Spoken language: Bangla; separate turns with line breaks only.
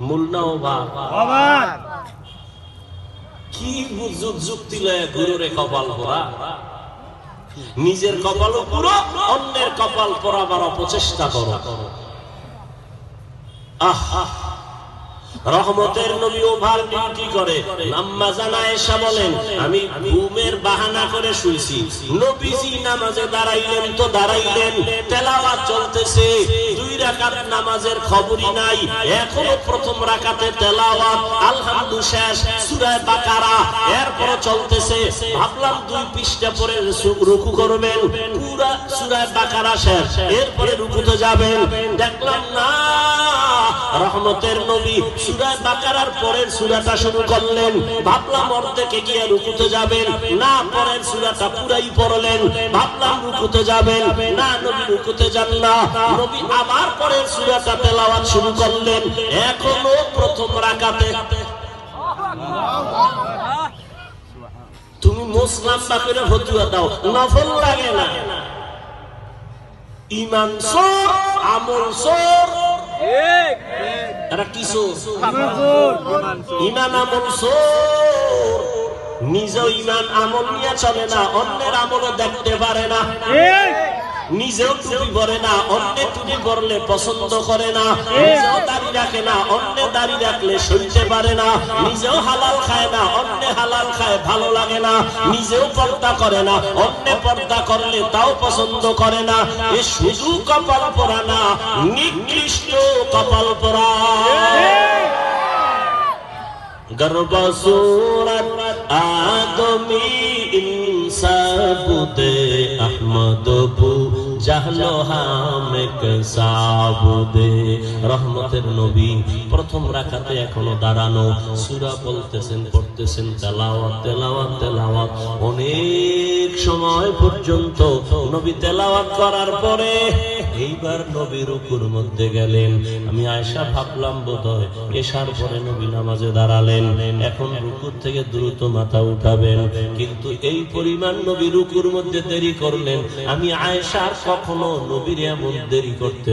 মূল না অভাব কি যুগ যুক্তি লয়ে গুরুরে কপাল পরা নিজের কপাল পুরো অন্যের কপাল পরাবার অপচেষ্টা করো। আহ। রহমতের নবী ওভার ডিউটি করে। আম্মা জানা এসা বলেন আমি ঘুমের বাহানা করে শুয়েছি নবীজি নামাজে দাঁড়াইলেন তো দাঁড়াইলেন। তেলাওয়াত চলতেছে। রাকাত নামাজের খবরই নাই। এখনও প্রথম রাকাতে তেলাওয়াত আলহামদু শেষ, সূরা বাকারা। এরপর চলতেছে। ভাবলাম দুই পৃষ্ঠা পরে রুকু করবেন। পুরা সূরা বাকারা শেষ। এরপরে রুকুতে যাবেন। দেখলাম না, রহমতের নবী সূরা বাকারার পরের সূরাটা শুরু করলেন। ভাবলাম অর্ধেকে গিয়ে রুকুতে যাবেন। না, পরের সূরাটা পুরাই পড়লেন। ভাবলাম রুকুতে যাবেন। না, নবী রুকুতে যান না। নবী আবার পরের সূরাটা তেলাওয়াত শুরু করলেন। এখনও প্রথম রাকাতে। তুমি মুসলাম বাপের ফতুয়া দাও, নফল লাগে না। ইমান সোর, আমল সোর। এরা কি সোর? ইমান আমল সোর। নিজেও ইমান আমল নিয়ে চলে না, অন্যের আমলও দেখতে পারে না। নিজেও টুপি পরে না অন্য টুপি পরলে পছন্দ করে না। নিজেও দাড়ি রাখে না অন্য দাড়ি রাখলে সইতে পারে না। নিজেও হালাল খায় না অন্য হালাল খায় ভালো লাগে না। নিজেও পর্দা করে না অন্য পর্দা করলে তাও পছন্দ করে না। এ শুধু কপাল পরা না নিকৃষ্ট কপাল পরা গর্বসুরাত আদমি ইনসা বুদে আহমদ বু জাহলো হামেক সাবুদে। রহমতের নবী প্রথম রাখাতে এখনও দাঁড়ানো, সূরা বলতেছেন, পড়তেছেন, তেলাওয়াত তেলাওয়াত তেলাওয়াত। অনেক সময় পর্যন্ত নবী তেলাওয়াত করার পরে এইবার নবী রুকুর মধ্যে গেলেন। আমি আয়সা ভাবলাম বোধহয় এসার পরে নবী নামাজে দাঁড়ালেন। এখন রুকুর থেকে দ্রুত মাথা উঠাবেন। কিন্তু এই পরিমাণ নবী রুকুর মধ্যে দেরি করলেন। আমি আয়সার কখনো নবীর এমন দেরি করতে